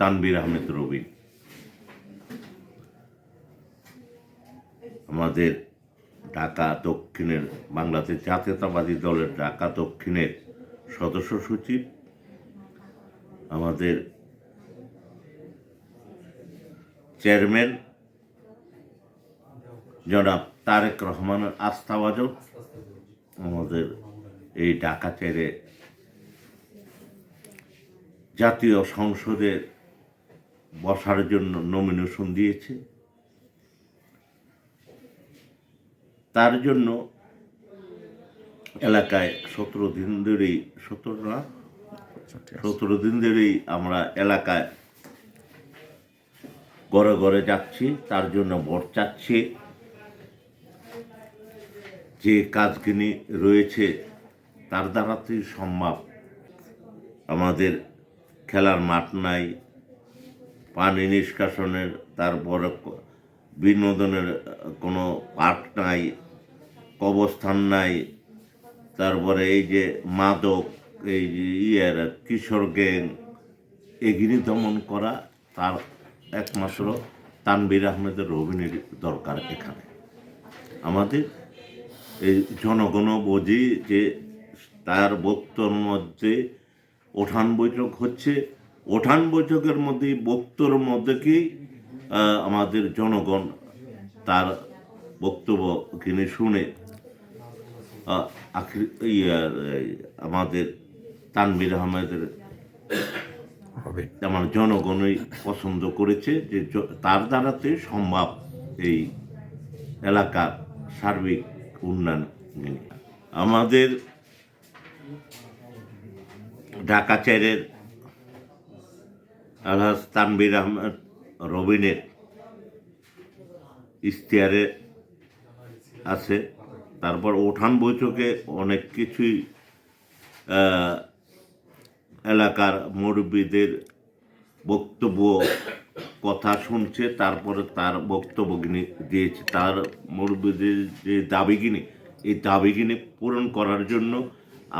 তানবির আহমেদ রবি। আমাদের ঢাকা দক্ষিণের বাংলাদেশ জাতীয়তাবাদী দলের ঢাকা দক্ষিণের সদস্য সচিব। আমাদের চেয়ারম্যান জনাব তারেক রহমানের আস্থাভাজন আমাদের এই ঢাকা ছেড়ে জাতীয় সংসদে বসার জন্য নমিনেশন দিয়েছে। তার জন্য এলাকায় সতেরো দিন ধরেই, সতেরো না? সতেরো দিন ধরেই আমরা এলাকায় ঘরে ঘরে যাচ্ছি, তার জন্য ভোট চাচ্ছি। যে কাজগুলি রয়েছে, তার দ্বারাতেই সম্ভব। আমাদের খেলার মাঠ নাই পানি নিষ্কাশনের, তারপরে বিনোদনের কোনো পার্ক নাই কবস্থান নাই, তারপরে এই যে মাদক, এই যে ইয়ের কিশোর গ্যাং এগুলি দমন করা তার একমাত্র তানবির আহমেদের অভিনয় দরকার এখানে। আমাদের এই জনগণ বোঝে যে তার বক্তর মধ্যে ওঠান বৈঠক হচ্ছে ওঠান বৈঠকের মধ্যে বক্তর মধ্যে কি আমাদের জনগণ তার বক্তব্য কিনে শুনে ইয়ে, আমাদের তানবির আহমেদের হবে আমার জনগণই পছন্দ করেছে যে তার দ্বারাতে সম্ভব এই এলাকার সার্বিক উন্নয়ন নিয়ে। আমাদের ঢাকা চেরের আলহাজ তানবির আহমেদ রবিনের ইশতেহারে আছে। তারপর ওঠান বৈঠকে অনেক কিছুই এলাকার মুরব্বীদের বক্তব্য, কথা শুনছে, তারপরে তার বক্তব্যগিনি দিয়েছে। তার মুরব্বীদের যে দাবিগিনি এই দাবিগিনি পূরণ করার জন্য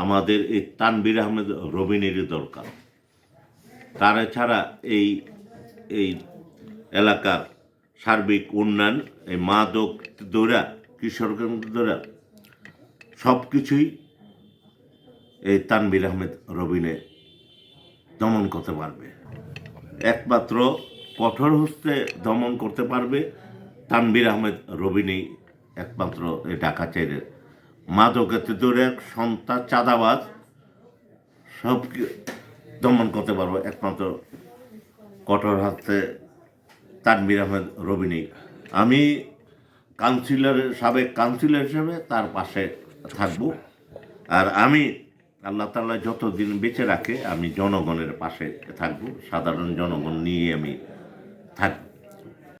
আমাদের এই তানবির আহমেদ রবিনেরই দরকার। তারা ছাড়া এই এই এলাকার সার্বিক উন্নয়ন, এই মাদক দৌড়া কিশোরগঞ্জ দৌড়া সব কিছুই এই তানবির আহমেদ রবিনে দমন করতে পারবে। একমাত্র কঠোর হস্তে দমন করতে পারবে তানবির আহমেদ রবিনী একমাত্র এই ঢাকা চাইরের মাদকেতে দৌড়ে সন্তান চাঁদাবাজ, সব দমন করতে পারব। একমাত্র কঠোর হাতে তানবির আহমেদ রবিনী আমি কাউন্সিলরের সাবেক কাউন্সিলর হিসেবে তার পাশে থাকব। আর আমি আল্লাহ তাল্লাহ যতদিন বেঁচে রাখে, আমি জনগণের পাশে থাকব। সাধারণ জনগণ নিয়ে আমি থাকব।